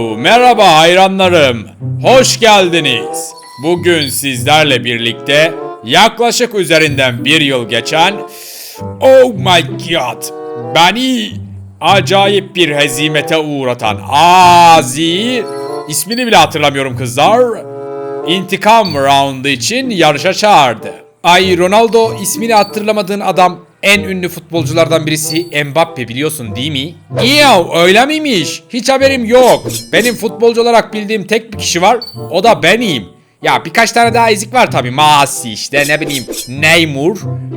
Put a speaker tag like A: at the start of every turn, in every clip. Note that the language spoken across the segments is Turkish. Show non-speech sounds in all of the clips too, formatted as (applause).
A: Merhaba hayranlarım. Hoş geldiniz. Bugün sizlerle birlikte yaklaşık üzerinden bir yıl geçen Oh my god beni acayip bir hezimete uğratan Azi ismini bile hatırlamıyorum kızlar intikam roundu için yarışa çağırdı. Ay Ronaldo ismini hatırlamadığın adam en ünlü futbolculardan birisi Mbappe biliyorsun değil mi? Ya öyle miymiş? Hiç haberim yok. Benim futbolcu olarak bildiğim tek bir kişi var. O da benim. Ya birkaç tane daha ezik var tabii. Masi işte ne bileyim Neymar.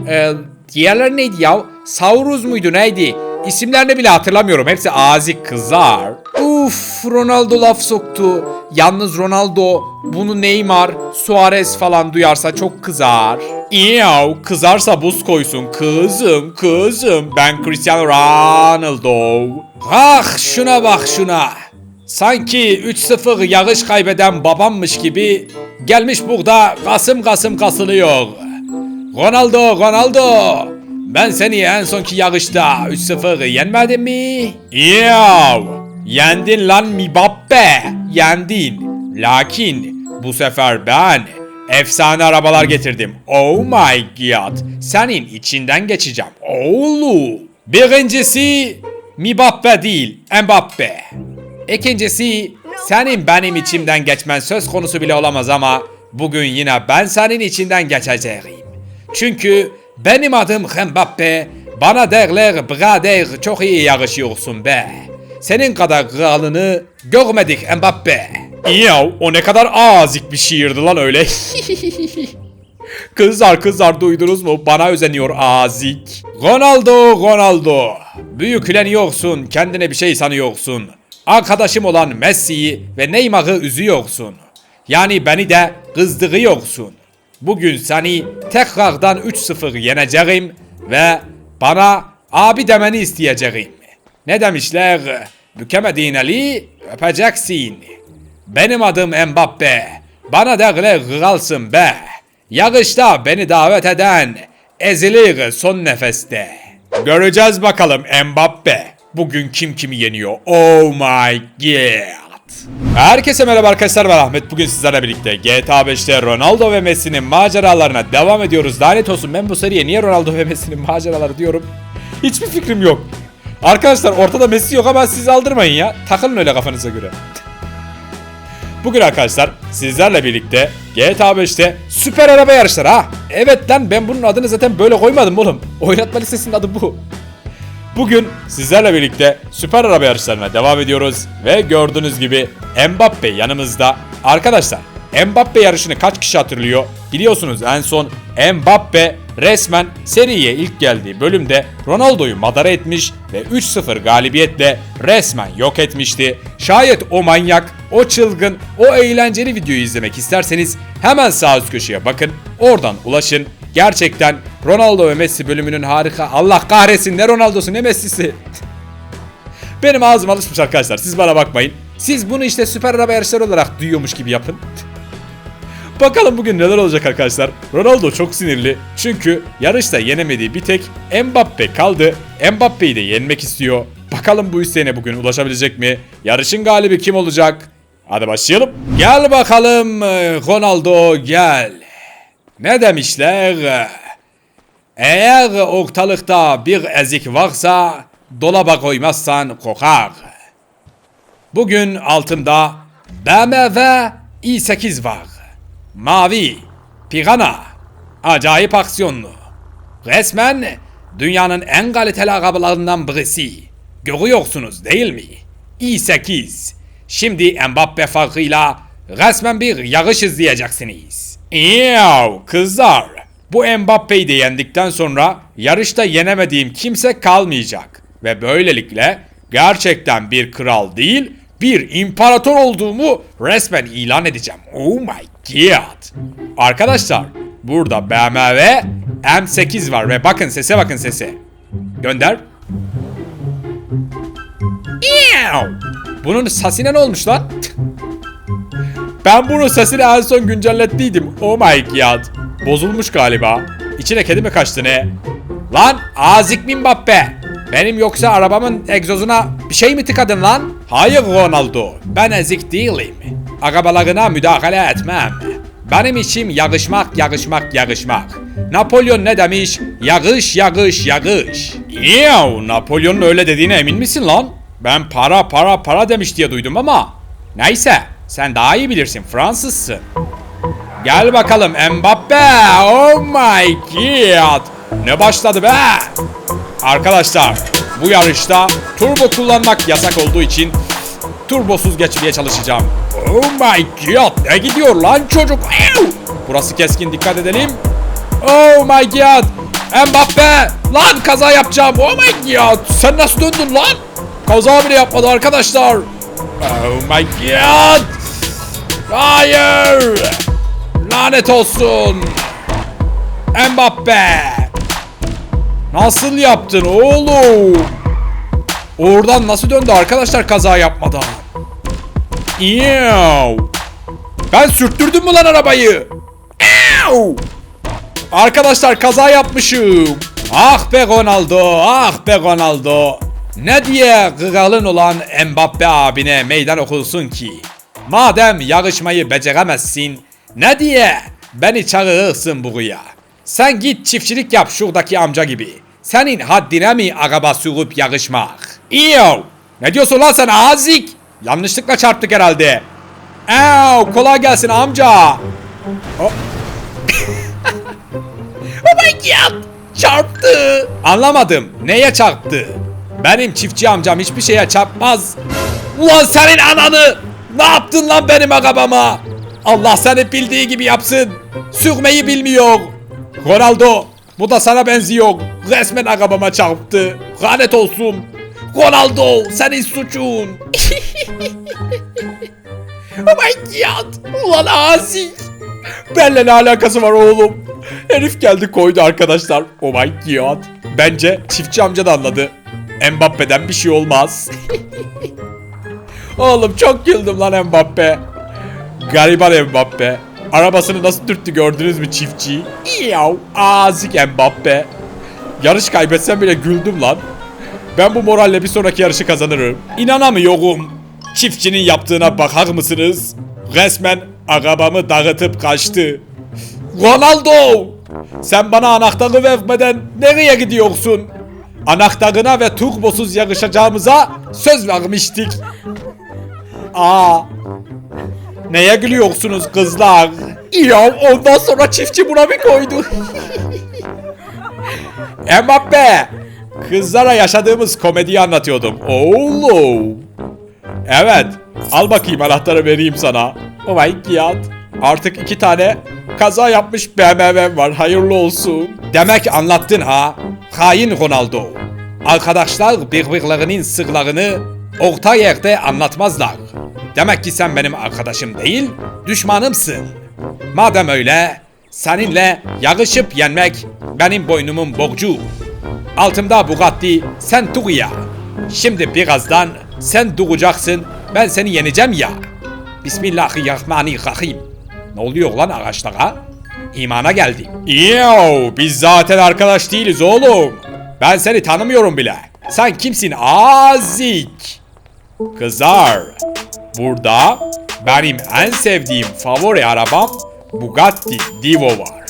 A: Ee, diğerleri neydi ya? Saurus muydu neydi? İsimlerini bile hatırlamıyorum. Hepsi azik kızlar. Uf Ronaldo laf soktu. Yalnız Ronaldo bunu Neymar, Suarez falan duyarsa çok kızar. İyav kızarsa buz koysun kızım kızım ben Cristiano Ronaldo. Ah şuna bak şuna. Sanki 3-0 yarış kaybeden babammış gibi gelmiş burada kasım kasım kasılıyor. Ronaldo, Ronaldo. Ben seni en sonki yarışta 3-0 yenmedim mi? Yav. Yendin lan Mbappe. Yendin. Lakin bu sefer ben efsane arabalar getirdim. Oh my god. Senin içinden geçeceğim. Oğlu. Birincisi Mbappe değil, Mbappe. İkincisi senin benim içimden geçmen söz konusu bile olamaz ama bugün yine ben senin içinden geçeceğim. Çünkü benim adım Mbappe, bana derler birader çok iyi yarışıyorsun be. Senin kadar kralını görmedik Mbappe. Ya o ne kadar azik bir şiirdi lan öyle. (laughs) Kızlar kızlar duydunuz mu? Bana özeniyor azik. Ronaldo Ronaldo. Büyükleniyorsun kendine bir şey sanıyorsun. Arkadaşım olan Messi'yi ve Neymar'ı üzüyorsun. Yani beni de kızdırıyorsun. Bugün seni tekrardan 3-0 yeneceğim ve bana abi demeni isteyeceğim. Ne demişler? Bükemediğin eli öpeceksin. Benim adım Mbappe. Bana derler kralsın be. Yarışta beni davet eden ezilir son nefeste. Göreceğiz bakalım Mbappe. Bugün kim kimi yeniyor? Oh my god. Herkese merhaba arkadaşlar ben Ahmet. Bugün sizlerle birlikte GTA 5'te Ronaldo ve Messi'nin maceralarına devam ediyoruz. Lanet olsun ben bu seriye niye Ronaldo ve Messi'nin maceraları diyorum. Hiçbir fikrim yok. Arkadaşlar ortada Messi yok ama siz aldırmayın ya. Takılın öyle kafanıza göre. Bugün arkadaşlar sizlerle birlikte GTA 5'te süper araba yarışları ha. Evet lan ben bunun adını zaten böyle koymadım oğlum. Oynatma listesinin adı bu. Bugün sizlerle birlikte süper araba yarışlarına devam ediyoruz ve gördüğünüz gibi Mbappe yanımızda. Arkadaşlar Mbappe yarışını kaç kişi hatırlıyor? Biliyorsunuz en son Mbappe resmen seriye ilk geldiği bölümde Ronaldo'yu madara etmiş ve 3-0 galibiyetle resmen yok etmişti. Şayet o manyak, o çılgın, o eğlenceli videoyu izlemek isterseniz hemen sağ üst köşeye bakın. Oradan ulaşın. Gerçekten Ronaldo ve Messi bölümünün harika. Allah kahretsin ne Ronaldo'su ne Messi'si. (laughs) Benim ağzım alışmış arkadaşlar. Siz bana bakmayın. Siz bunu işte süper araba yarışları olarak duyuyormuş gibi yapın. (laughs) Bakalım bugün neler olacak arkadaşlar. Ronaldo çok sinirli. Çünkü yarışta yenemediği bir tek Mbappe kaldı. Mbappe'yi de yenmek istiyor. Bakalım bu isteğine bugün ulaşabilecek mi? Yarışın galibi kim olacak? Hadi başlayalım. Gel bakalım Ronaldo gel. Ne demişler? Eğer ortalıkta bir ezik varsa dolaba koymazsan kokar. Bugün altımda BMW i8 var. Mavi, Pirana, acayip aksiyonlu. Resmen dünyanın en kaliteli arabalarından birisi. Görüyorsunuz değil mi? i8. Şimdi Mbappe farkıyla resmen bir yarış izleyeceksiniz. Yav kızlar. Bu Mbappe'yi de yendikten sonra yarışta yenemediğim kimse kalmayacak. Ve böylelikle gerçekten bir kral değil bir imparator olduğumu resmen ilan edeceğim. Oh my god. Arkadaşlar burada BMW M8 var ve bakın sese bakın sese. Gönder. Ew! Bunun sesine ne olmuş lan? Ben bunun sesini en son güncellettiydim. Oh my god. Bozulmuş galiba. İçine kedi mi kaçtı ne? Lan azik mi Mbappe? Benim yoksa arabamın egzozuna bir şey mi tıkadın lan? Hayır Ronaldo, ben ezik değilim. Arabalarına müdahale etmem. Benim işim yarışmak, yarışmak, yarışmak. Napolyon ne demiş? Yarış, yarış, yarış. Yahu, Napolyon'un öyle dediğine emin misin lan? Ben para, para, para demiş diye duydum ama. Neyse, sen daha iyi bilirsin, Fransızsın. Gel bakalım Mbappe. Oh my god. Ne başladı be? Arkadaşlar bu yarışta turbo kullanmak yasak olduğu için turbosuz geçmeye çalışacağım. Oh my god ne gidiyor lan çocuk? Burası keskin dikkat edelim. Oh my god. Mbappe lan kaza yapacağım. Oh my god. Sen nasıl döndün lan? Kaza bile yapmadı arkadaşlar. Oh my god. Hayır. Lanet olsun. Mbappe. Nasıl yaptın oğlum? Oradan nasıl döndü arkadaşlar kaza yapmadan? Ew. Ben sürttürdüm mü lan arabayı? Ew. Arkadaşlar kaza yapmışım. Ah be Ronaldo, ah be Ronaldo. Ne diye kralın olan Mbappe abine meydan okulsun ki? Madem yarışmayı beceremezsin, ne diye beni çağırırsın buraya? Sen git çiftçilik yap şuradaki amca gibi. Senin haddine mi araba sürüp yarışmak? İyo! Ne diyorsun lan sen azik? Yanlışlıkla çarptık herhalde. Ev, kolay gelsin amca. Oh. (laughs) oh my god! Çarptı. Anlamadım. Neye çarptı? Benim çiftçi amcam hiçbir şeye çarpmaz. Ulan senin ananı! Ne yaptın lan benim arabama? Allah seni bildiği gibi yapsın. Sürmeyi bilmiyor. Ronaldo, bu da sana benziyor. Resmen arabama çarptı. Lanet olsun. Ronaldo, senin suçun. (laughs) oh my god. Ulan asi. Benle ne alakası var oğlum? Herif geldi koydu arkadaşlar. Oh my god. Bence çiftçi amca da anladı. Mbappe'den bir şey olmaz. (laughs) Oğlum çok güldüm lan Mbappe. Gariban Mbappe. Arabasını nasıl dürttü gördünüz mü çiftçi? Yav azik Mbappe. Yarış kaybetsem bile güldüm lan. Ben bu moralle bir sonraki yarışı kazanırım. İnanamıyorum. Çiftçinin yaptığına bakar mısınız? Resmen arabamı dağıtıp kaçtı. Ronaldo! Sen bana anahtarı vermeden nereye gidiyorsun? Anahtarına ve turbosuz yarışacağımıza söz vermiştik. Aa, Neye gülüyorsunuz kızlar? Ya ondan sonra çiftçi buna bir koydu. (laughs) Mbappe! Kızlara yaşadığımız komediyi anlatıyordum. Oğlum. Evet. Al bakayım anahtarı vereyim sana. Oh my god. Artık iki tane kaza yapmış BMW var. Hayırlı olsun. Demek anlattın ha. Hain Ronaldo. Arkadaşlar birbirlerinin sırlarını orta yerde anlatmazlar. Demek ki sen benim arkadaşım değil, düşmanımsın. Madem öyle, seninle yarışıp yenmek benim boynumun borcu. Altımda Bugatti, sen ya. Şimdi birazdan sen duracaksın, ben seni yeneceğim ya. Bismillahirrahmanirrahim. Ne oluyor lan ağaçlara? İmana geldim. Yo, biz zaten arkadaş değiliz oğlum. Ben seni tanımıyorum bile. Sen kimsin azik? Kızlar, burada benim en sevdiğim favori arabam Bugatti Divo var.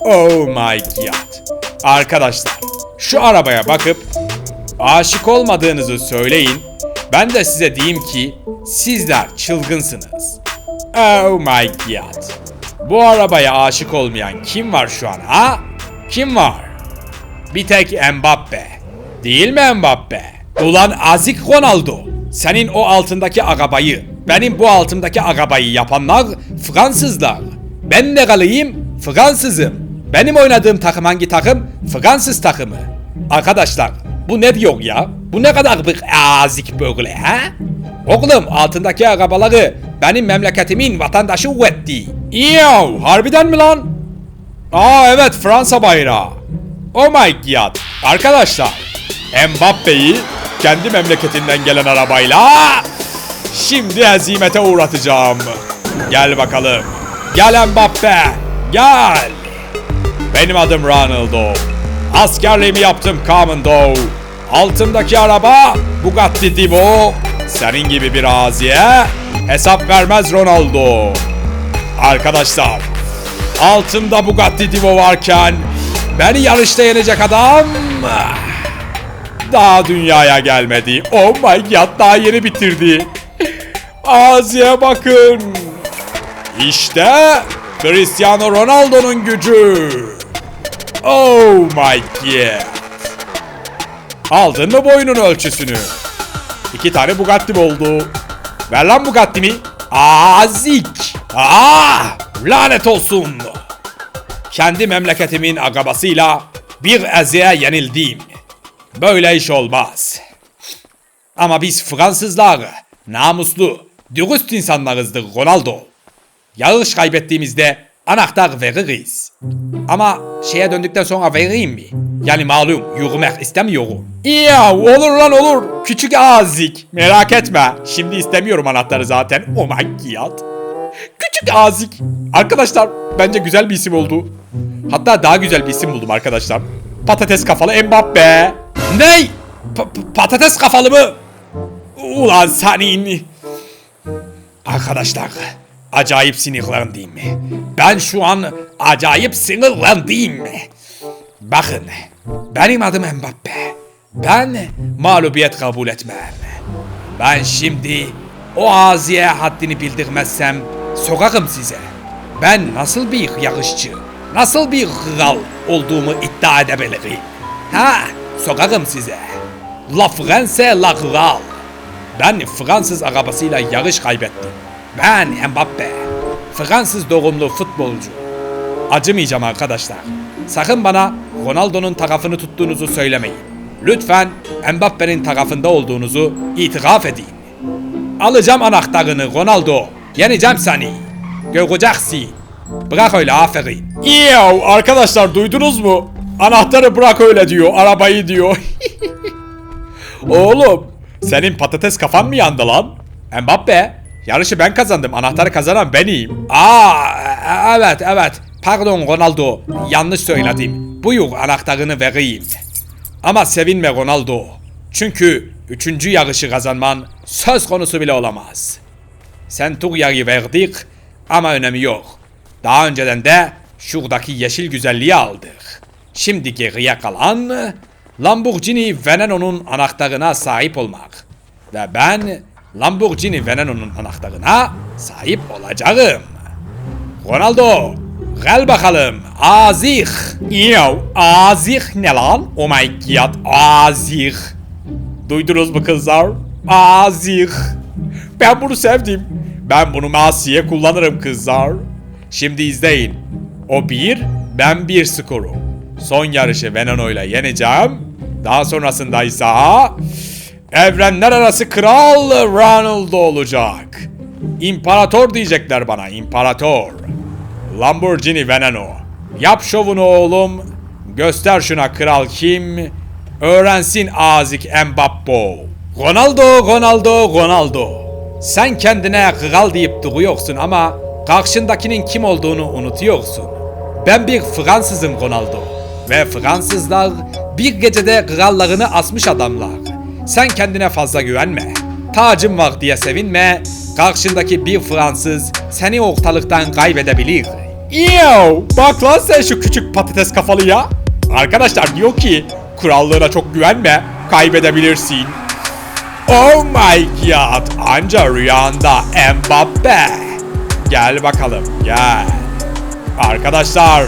A: Oh my god. Arkadaşlar, şu arabaya bakıp aşık olmadığınızı söyleyin. Ben de size diyeyim ki sizler çılgınsınız. Oh my god. Bu arabaya aşık olmayan kim var şu an ha? Kim var? Bir tek Mbappe. Değil mi Mbappe? Ulan azik Ronaldo. Senin o altındaki arabayı, benim bu altımdaki arabayı yapanlar Fransızlar. Ben ne kalıyım? Fransızım. Benim oynadığım takım hangi takım? Fransız takımı. Arkadaşlar bu ne diyor ya? Bu ne kadar bir azik böyle ha? Oğlum altındaki arabaları benim memleketimin vatandaşı üretti. Yav harbiden mi lan? Aa evet Fransa bayrağı. Oh my god. Arkadaşlar Mbappe'yi kendi memleketinden gelen arabayla şimdi hezimete uğratacağım. Gel bakalım. Gel Mbappe. Gel. Benim adım Ronaldo. Askerliğimi yaptım Commando. Altımdaki araba Bugatti Divo. Senin gibi bir aziye hesap vermez Ronaldo. Arkadaşlar, altımda Bugatti Divo varken beni yarışta yenecek adam daha dünyaya gelmedi. Oh my god daha yeni bitirdi. Aziye bakın. İşte Cristiano Ronaldo'nun gücü. Oh my god. Aldın mı boyunun ölçüsünü? İki tane Bugatti oldu. Ver lan Bugatti'mi. Azik. Aa, lanet olsun. Kendi memleketimin agabasıyla bir eziğe yenildim. Böyle iş olmaz. Ama biz Fransızlar namuslu, dürüst insanlarızdır Ronaldo. Yarış kaybettiğimizde anahtar veririz. Ama şeye döndükten sonra vereyim mi? Yani malum yürümek istemiyorum. Ya olur lan olur. Küçük azik. Merak etme. Şimdi istemiyorum anahtarı zaten. Oh my god. Küçük azik. Arkadaşlar bence güzel bir isim oldu. Hatta daha güzel bir isim buldum arkadaşlar. Patates kafalı Mbappe. Ney? Pa- pa- patates kafalı mı? Ulan senin. Arkadaşlar acayip sinirlendim. Ben şu an acayip sinirlendim. Bakın benim adım Mbappe. Ben mağlubiyet kabul etmem. Ben şimdi o aziye haddini bildirmezsem sokarım size. Ben nasıl bir yarışçı, nasıl bir kral olduğumu iddia edebilirim. Ha, sokarım size. La France la kral. Ben Fransız arabasıyla yarış kaybettim. Ben Mbappe. Fransız doğumlu futbolcu. Acımayacağım arkadaşlar. Sakın bana Ronaldo'nun tarafını tuttuğunuzu söylemeyin. Lütfen Mbappe'nin tarafında olduğunuzu itiraf edin. Alacağım anahtarını Ronaldo. Yeneceğim seni. Göreceksin. Bırak öyle aferin. Yo arkadaşlar duydunuz mu? Anahtarı bırak öyle diyor. Arabayı diyor. (laughs) Oğlum senin patates kafan mı yandı lan? Mbappe yarışı ben kazandım. Anahtarı kazanan benim. Aa e- evet evet. Pardon Ronaldo. Yanlış söyledim. Buyur anahtarını vereyim. Ama sevinme Ronaldo. Çünkü üçüncü yarışı kazanman söz konusu bile olamaz. Sen tur yarı verdik ama önemi yok. Daha önceden de şuradaki yeşil güzelliği aldık. Şimdi geriye kalan Lamborghini Veneno'nun anahtarına sahip olmak. Ve ben Lamborghini Veneno'nun anahtarına sahip olacağım. Ronaldo gel bakalım azih. Yo azih ne lan? Oh my god azih. Duydunuz mu kızlar? Azih. Ben bunu sevdim. Ben bunu masiye kullanırım kızlar. Şimdi izleyin. O bir, ben bir skoru. Son yarışı Veneno ile yeneceğim. Daha sonrasında ise evrenler arası kral Ronaldo olacak. İmparator diyecekler bana, imparator. Lamborghini Veneno. Yap şovunu oğlum. Göster şuna kral kim. Öğrensin Azik Mbappe. Ronaldo, Ronaldo, Ronaldo. Sen kendine kral deyip duruyorsun ama karşındakinin kim olduğunu unutuyorsun. Ben bir Fransızım Ronaldo. Ve Fransızlar bir gecede krallarını asmış adamlar. Sen kendine fazla güvenme. Tacım var diye sevinme. Karşındaki bir Fransız seni ortalıktan kaybedebilir. Yo, bak lan sen şu küçük patates kafalıya. Arkadaşlar diyor ki kurallığına çok güvenme, kaybedebilirsin. Oh my god, anca rüyanda Mbappe. Gel bakalım, gel. Arkadaşlar,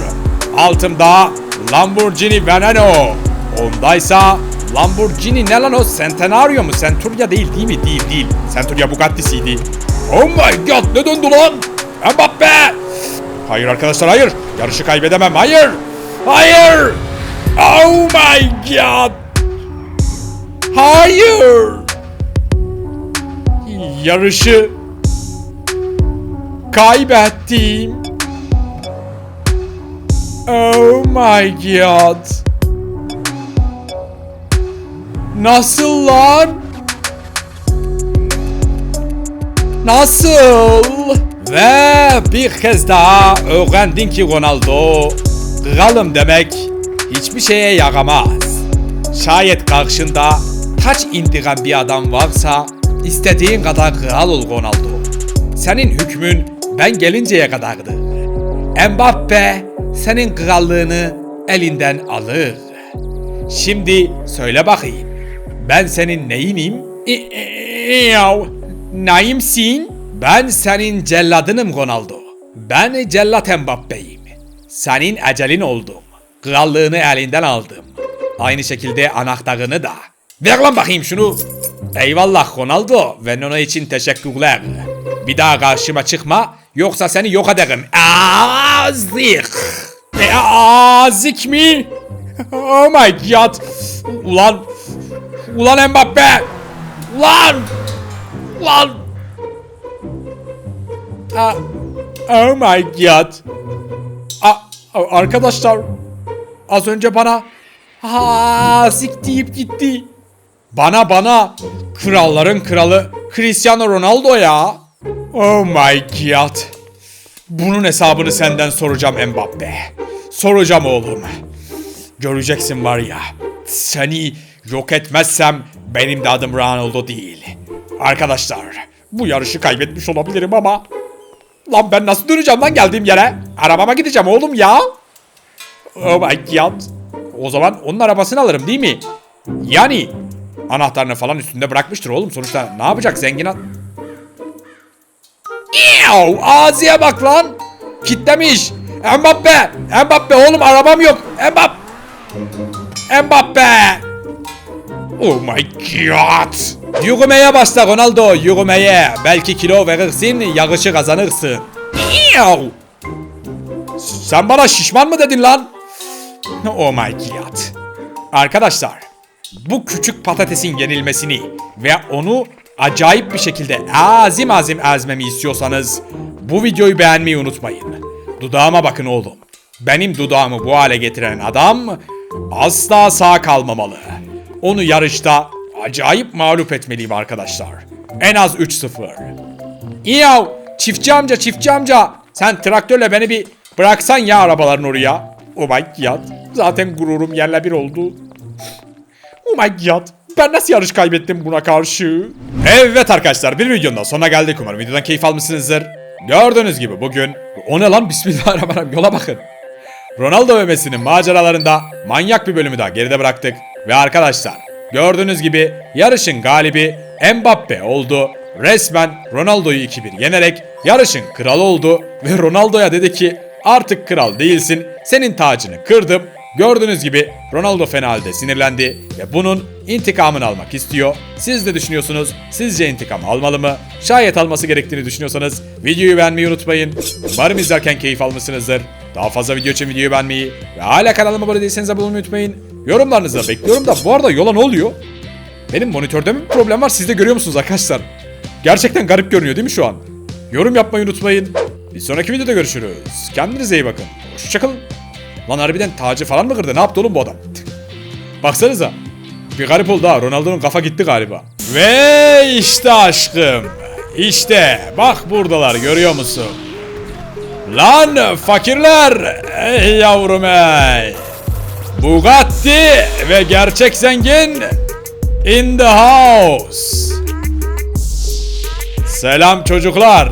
A: altımda Lamborghini Veneno. Ondaysa Lamborghini ne lan o? Centenario mu? Centuria değil değil mi? Değil değil. Centuria Bugatti'siydi. Oh my god ne döndü lan? Mbappe! Hayır arkadaşlar hayır. Yarışı kaybedemem. Hayır. Hayır. Oh my god. Hayır. Yarışı kaybettim. Oh my god. Nasıl lan? Nasıl? Ve bir kez daha öğrendin ki Ronaldo, kralım demek hiçbir şeye yaramaz. Şayet karşında taç indiren bir adam varsa İstediğin kadar kral ol Ronaldo. Senin hükmün ben gelinceye kadardır. Mbappe senin krallığını elinden alır. Şimdi söyle bakayım. Ben senin neyinim? Yav. Neyimsin? Ben senin celladınım Ronaldo. Ben cellat Mbappe'yim. Senin ecelin oldum. Krallığını elinden aldım. Aynı şekilde anahtarını da. Ver lan bakayım şunu. Eyvallah Ronaldo ve ona için teşekkürler. Bir daha karşıma çıkma yoksa seni yok ederim. Azik. E, azik mi? Oh my god. Ulan. Ulan Mbappe. Ulan. Ulan. Ah, oh my god. A- a- arkadaşlar az önce bana ha sik deyip gitti. Bana bana kralların kralı Cristiano Ronaldo ya. Oh my god. Bunun hesabını senden soracağım Mbappe. Soracağım oğlum. Göreceksin var ya. Seni yok etmezsem benim de adım Ronaldo değil. Arkadaşlar bu yarışı kaybetmiş olabilirim ama Lan ben nasıl döneceğim lan geldiğim yere? Arabama gideceğim oğlum ya. Oh my god. O zaman onun arabasını alırım değil mi? Yani anahtarını falan üstünde bırakmıştır oğlum. Sonuçta ne yapacak zengin at? Ew, ağzıya bak lan. Kitlemiş. Mbappe. Mbappe oğlum arabam yok. Mbappe. Mbappe. Oh my god. Yürümeye başla Ronaldo yürümeye. Belki kilo verirsin yarışı kazanırsın. Sen bana şişman mı dedin lan? Oh my god. Arkadaşlar bu küçük patatesin yenilmesini ve onu acayip bir şekilde azim azim ezmemi istiyorsanız bu videoyu beğenmeyi unutmayın. Dudağıma bakın oğlum. Benim dudağımı bu hale getiren adam asla sağ kalmamalı. Onu yarışta acayip mağlup etmeliyim arkadaşlar. En az 3-0. İyav çiftçi amca çiftçi amca sen traktörle beni bir bıraksan ya arabaların oraya. Oh my god. Zaten gururum yerle bir oldu. Oh my god. Ben nasıl yarış kaybettim buna karşı? Evet arkadaşlar bir videonun daha sonuna geldik. Umarım videodan keyif almışsınızdır. Gördüğünüz gibi bugün... O ne lan? Bismillahirrahmanirrahim. Yola bakın. Ronaldo ve Messi'nin maceralarında manyak bir bölümü daha geride bıraktık. Ve arkadaşlar gördüğünüz gibi yarışın galibi Mbappe oldu. Resmen Ronaldo'yu 2-1 yenerek yarışın kralı oldu. Ve Ronaldo'ya dedi ki artık kral değilsin senin tacını kırdım. Gördüğünüz gibi Ronaldo fena halde sinirlendi ve bunun intikamını almak istiyor. Siz de düşünüyorsunuz sizce intikam almalı mı? Şayet alması gerektiğini düşünüyorsanız videoyu beğenmeyi unutmayın. Umarım izlerken keyif almışsınızdır. Daha fazla video için videoyu beğenmeyi ve hala kanalıma abone değilseniz abone olmayı unutmayın. Yorumlarınızı da bekliyorum da bu arada yola ne oluyor? Benim monitörde mi bir problem var siz de görüyor musunuz arkadaşlar? Gerçekten garip görünüyor değil mi şu an? Yorum yapmayı unutmayın. Bir sonraki videoda görüşürüz. Kendinize iyi bakın. Hoşçakalın. Lan harbiden tacı falan mı kırdı? Ne yaptı oğlum bu adam? (laughs) Baksanıza. Bir garip oldu ha. Ronaldo'nun kafa gitti galiba. Ve işte aşkım. İşte bak buradalar görüyor musun? Lan fakirler. Ey yavrum ey. Bugatti ve gerçek zengin in the house. Selam çocuklar.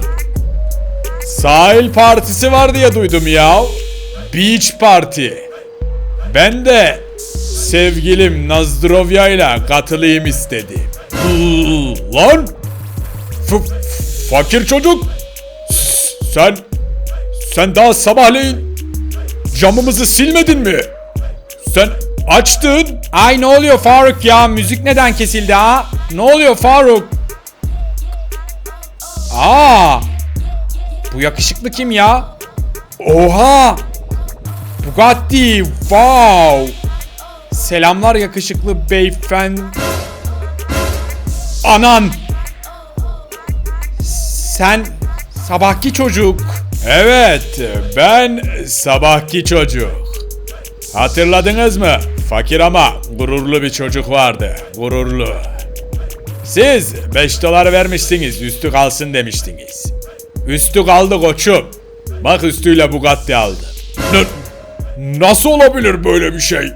A: Sahil partisi var diye duydum ya. Beach Party. Ben de sevgilim Nazdrovya ile katılayım istedim. Lan! F- fakir çocuk! Sen... Sen daha sabahleyin camımızı silmedin mi? Sen açtın. Ay ne oluyor Faruk ya? Müzik neden kesildi ha? Ne oluyor Faruk? Aa! Bu yakışıklı kim ya? Oha! Bugatti, wow! Selamlar yakışıklı beyefendi. Anan! Sen sabahki çocuk. Evet, ben sabahki çocuk. Hatırladınız mı? Fakir ama gururlu bir çocuk vardı. Gururlu. Siz 5 dolar vermiştiniz, üstü kalsın demiştiniz. Üstü kaldı koçum. Bak üstüyle Bugatti aldı. Nasıl olabilir böyle bir şey?